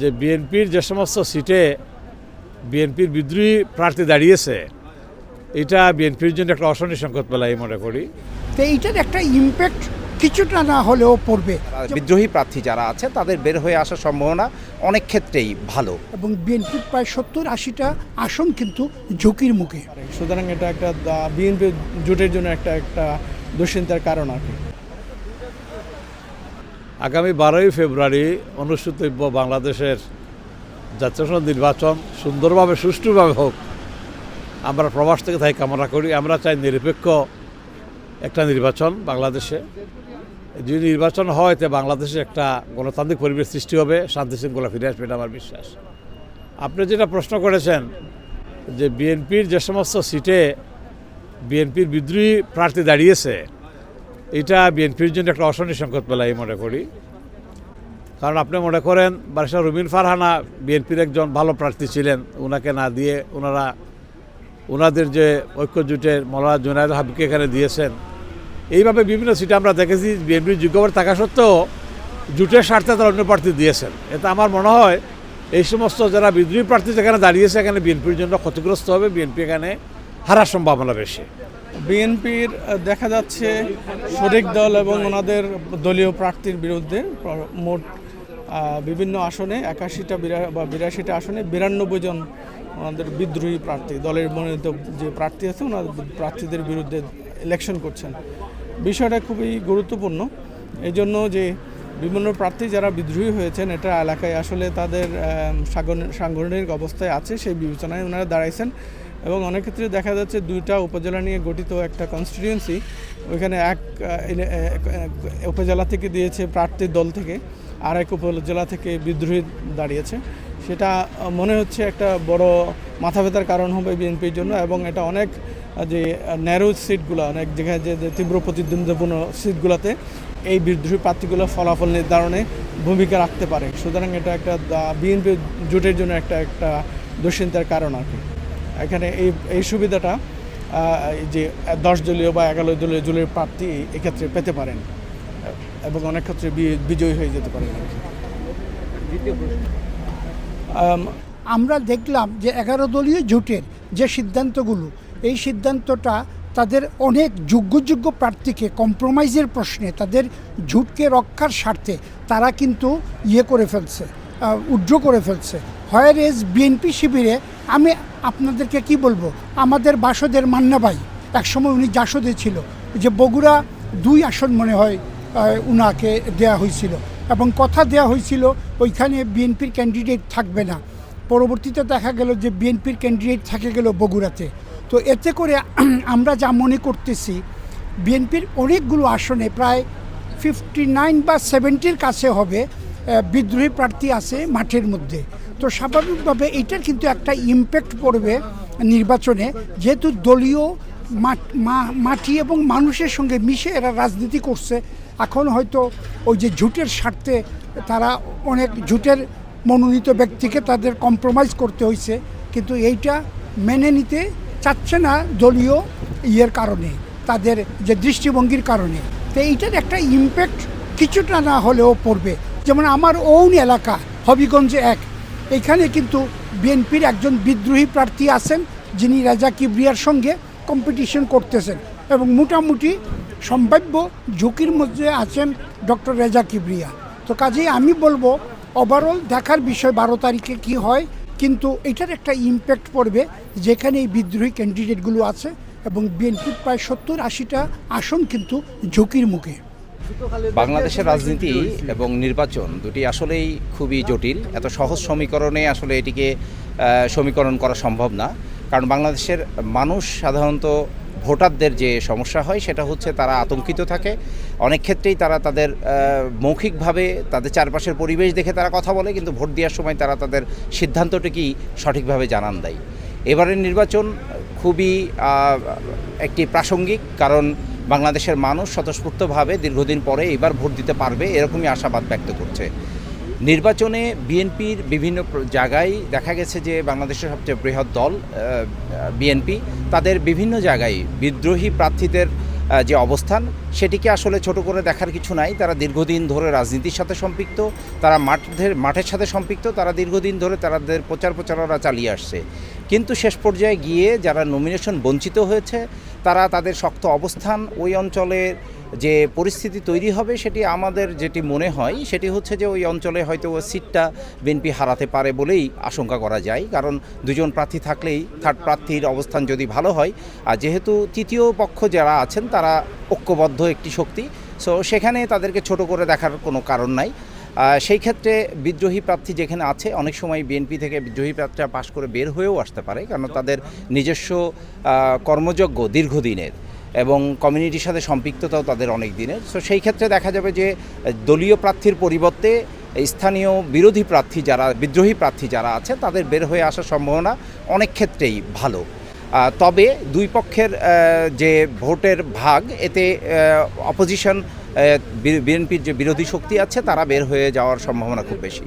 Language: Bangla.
যে বিএনপির যে সমস্ত সিটে বিএনপির বিদ্রোহী প্রার্থী দাঁড়িয়েছে এটা বিএনপির জন্য একটা অশনি সংকট বলে আমি মনে করি। তো এইটার একটা ইম্প্যাক্ট কিছুটা না হলেও পড়বে। বিদ্রোহী প্রার্থী যারা আছে তাদের বের হয়ে আসার সম্ভাবনা অনেক ক্ষেত্রেই ভালো। এবং বিএনপির প্রায় সত্তর আশিটা আসন কিন্তু ঝুঁকির মুখে। সুতরাং এটা একটা বিএনপি জোটের জন্য একটা একটা দুশ্চিন্তার কারণ আর কি। আগামী বারোই ফেব্রুয়ারি অনুষ্ঠিতব্য বাংলাদেশের জাতীয় সংসদ নির্বাচন। সুন্দরভাবে, সুষ্ঠুভাবে হোক। আমরা প্রবাস থেকে তাই কামনা করি। আমরা চাই নিরপেক্ষ একটা নির্বাচন বাংলাদেশে। যদি নির্বাচন হয়, তে বাংলাদেশে একটা গণতান্ত্রিক পরিবেশ সৃষ্টি হবে, শান্তি শৃঙ্খলা ফিরে আসবে, এটা আমার বিশ্বাস। আপনি যেটা প্রশ্ন করেছেন যে বিএনপির যে সমস্ত সিটে বিএনপির বিদ্রোহী প্রার্থী দাঁড়িয়েছে এটা বিএনপির জন্য একটা অশনি সংকট বলে আমি মনে করি। কারণ আপনি মনে করেন বারিশা রুবিন ফারহানা বিএনপির একজন ভালো প্রার্থী ছিলেন। ওনাকে না দিয়ে ওনারা ওনাদের যে ঐক্য জোটের মৌলানা জুনায়দ হাবিবকে এখানে দিয়েছেন। এইভাবে বিভিন্ন সিটে আমরা দেখেছি, বিএনপির যোগ্যবার থাকা সত্ত্বেও জোটের স্বার্থে তারা অন্য প্রার্থী দিয়েছেন। এতে আমার মনে হয়, এই সমস্ত যারা বিদ্রোহী প্রার্থী যেখানে দাঁড়িয়েছে, এখানে বিএনপির জন্য ক্ষতিগ্রস্ত হবে। বিএনপি এখানে হারার সম্ভাবনা বেশি। বিএনপির দেখা যাচ্ছে শরিক দল এবং ওনাদের দলীয় প্রার্থীর বিরুদ্ধে মোট বিভিন্ন আসনে একাশিটা বা বিরাশিটা আসনে বিরানব্বই জন ওনাদের বিদ্রোহী প্রার্থী, দলের মনোনীত যে প্রার্থী আছে ওনার প্রার্থীদের বিরুদ্ধে ইলেকশন করছেন। বিষয়টা খুবই গুরুত্বপূর্ণ। এই জন্য যে বিভিন্ন প্রার্থী যারা বিদ্রোহী হয়েছেন, এটা এলাকায় আসলে তাদের সাংগঠনিক অবস্থায় আছে, সেই বিবেচনায় ওনারা দাঁড়াইছেন। এবং অনেক ক্ষেত্রে দেখা যাচ্ছে দুইটা উপজেলা নিয়ে গঠিত একটা কনস্টিটিউয়েন্সি ওইখানে এক উপজেলা থেকে দিয়েছে প্রার্থীর দল থেকে, আর এক উপজেলা থেকে বিদ্রোহী দাঁড়িয়েছে। সেটা মনে হচ্ছে একটা বড় মাথা ব্যথার কারণ হবে বিএনপির জন্য এবং এটা অনেক যে ন্যারো সিটগুলো অনেক যেখানে যে তীব্র প্রতিদ্বন্দ্বিপূর্ণ সিটগুলোতে এই বিদ্রোহী প্রার্থীগুলো ফলাফল নির্ধারণে ভূমিকা রাখতে পারে। সুতরাং এটা একটা বিএনপি জোটের জন্য একটা একটা দুশ্চিন্তার কারণ আর কি। এখানে এই এই সুবিধাটা যে দশ দলীয় বা এগারো দলীয় দলীয় প্রার্থী এক্ষেত্রে পেতে পারেন, এবং অনেক ক্ষেত্রে বিজয়ী হয়ে যেতে পারেন। আমরা দেখলাম যে এগারো দলীয় জোটের যে সিদ্ধান্তগুলো, এই সিদ্ধান্তটা তাদের অনেক যোগ্য যোগ্য প্রার্থীকে কম্প্রোমাইজের প্রশ্নে, তাদের ঝুটকে রক্ষার স্বার্থে তারা কিন্তু ইয়ে করে ফেলছে উজ্জ্ব করে ফেলছে। হয়ার এজ বিএনপি শিবিরে আমি আপনাদেরকে কি বলব? আমাদের বাসদের মান্না ভাই, একসময় উনি জাসদে ছিল, যে বগুড়া দুই আসন মনে হয় উনাকে দেয়া হয়েছিল এবং কথা দেয়া হয়েছিল, ওইখানে বিএনপির ক্যান্ডিডেট থাকবে না। পরবর্তীতে দেখা গেল যে বিএনপির ক্যান্ডিডেট থাকে গেল বগুড়াতে। তো এতে করে আমরা যা মনে করতেছি, বিএনপির অনেকগুলো আসনে প্রায় ফিফটি নাইন বা সেভেন্টির কাছে হবে বিদ্রোহী প্রার্থী আছে মাঠের মধ্যে। তো স্বাভাবিকভাবে এইটার কিন্তু একটা ইম্প্যাক্ট পড়বে নির্বাচনে, যেহেতু দলীয় মাটি এবং মানুষের সঙ্গে মিশে এরা রাজনীতি করছে। এখন হয়তো ওই যে ঝুটের স্বার্থে তারা অনেক ঝুটের মনোনীত ব্যক্তিকে তাদের কম্প্রোমাইজ করতে হয়েছে, কিন্তু এইটা মেনে নিতে চাচ্ছে না দলীয় ইয়ের কারণে, তাদের যে দৃষ্টিভঙ্গির কারণে। তো এইটার একটা ইম্প্যাক্ট কিছুটা না হলেও পড়বে। যেমন আমার ওন এলাকা, হবিগঞ্জে এক এখানে কিন্তু বিএনপির একজন বিদ্রোহী প্রার্থী আছেন, যিনি রাজা কিবরিয়ার সঙ্গে কম্পিটিশন করতেছেন এবং মোটামুটি সম্ভাব্য ঝুঁকির মধ্যে আছেন ডক্টর রেজা কিবরিয়া। তো কাজেই আমি বলব ওভারঅল দেখার বিষয় বারো তারিখে কি হয়, কিন্তু এটার একটা ইম্প্যাক্ট পড়বে যেখানে এই বিদ্রোহী ক্যান্ডিডেটগুলো আছে এবং বিএনপির প্রায় সত্তর আশিটা আসন কিন্তু ঝুঁকির মুখে। বাংলাদেশের রাজনীতি এবং নির্বাচন দুটি আসলেই খুবই জটিল। এত সহজ সমীকরণে আসলে এটিকে সমীকরণ করা সম্ভব না। কারণ বাংলাদেশের মানুষ সাধারণত ভোটারদের যে সমস্যা হয়, সেটা হচ্ছে তারা আতঙ্কিত থাকে। অনেক ক্ষেত্রেই তারা তাদের মৌখিকভাবে তাদের চারপাশের পরিবেশ দেখে তারা কথা বলে, কিন্তু ভোট দেওয়ার সময় তারা তাদের সিদ্ধান্তটিকেই সঠিকভাবে জানান দেয়। এবারের নির্বাচন খুবই একটি প্রাসঙ্গিক, কারণ বাংলাদেশের মানুষ স্বতঃস্ফূর্তভাবে দীর্ঘদিন পরে এবার ভোট দিতে পারবে এরকমই আশাবাদ ব্যক্ত করছে। নির্বাচনে বিএনপির বিভিন্ন জায়গায় দেখা গেছে যে বাংলাদেশের সবচেয়ে বৃহৎ দল বিএনপি, তাদের বিভিন্ন জায়গায় বিদ্রোহী প্রার্থীদের যে অবস্থান, সেটিকে আসলে ছোট করে দেখার কিছু নাই। তারা দীর্ঘদিন ধরে রাজনীতির সাথে সম্পৃক্ত, তারা মাঠের মাঠের সাথে সম্পৃক্ত, তারা দীর্ঘদিন ধরে তাদের প্রচার প্রচারণা চালিয়ে আসছে। কিন্তু শেষ পর্যায়ে গিয়ে যারা নমিনেশন বঞ্চিত হয়েছে, তারা তাদের শক্ত অবস্থান ওই অঞ্চলের যে পরিস্থিতি তৈরি হবে সেটি আমাদের যেটি মনে হয়, সেটি হচ্ছে যে ওই অঞ্চলে হয়তো সিটটা বিএনপি হারাতে পারে বলেই আশঙ্কা করা যায়। কারণ দুজন প্রার্থী থাকলেই থার্ড প্রার্থীর অবস্থান যদি ভালো হয়, আর যেহেতু তৃতীয় পক্ষ যারা আছেন, তারা ঐক্যবদ্ধ একটি শক্তি। সো সেখানে তাদেরকে ছোট করে দেখার কোনো কারণ নাই। সেই ক্ষেত্রে বিদ্রোহী প্রার্থী যেখানে আছে অনেক সময় বিএনপি থেকে বিদ্রোহী প্রার্থীরা পাশ করে বের হয়েও আসতে পারে কারণ তাদের নিজস্ব কর্মযজ্ঞ দীর্ঘদিনের এবং কমিউনিটির সাথে সম্পৃক্ততাও তাদের অনেক দিনের। সো সেই ক্ষেত্রে দেখা যাবে যে দলীয় প্রার্থীর পরিবর্তে স্থানীয় বিরোধী প্রার্থী যারা বিদ্রোহী প্রার্থী যারা আছে তাদের বের হয়ে আসার সম্ভাবনা অনেক ক্ষেত্রেই ভালো। তবে দুই পক্ষের যে ভোটের ভাগ এতে অপোজিশন বিএনপির যে বিরোধী শক্তি আছে তারা বের হয়ে যাওয়ার সম্ভাবনা খুব বেশি।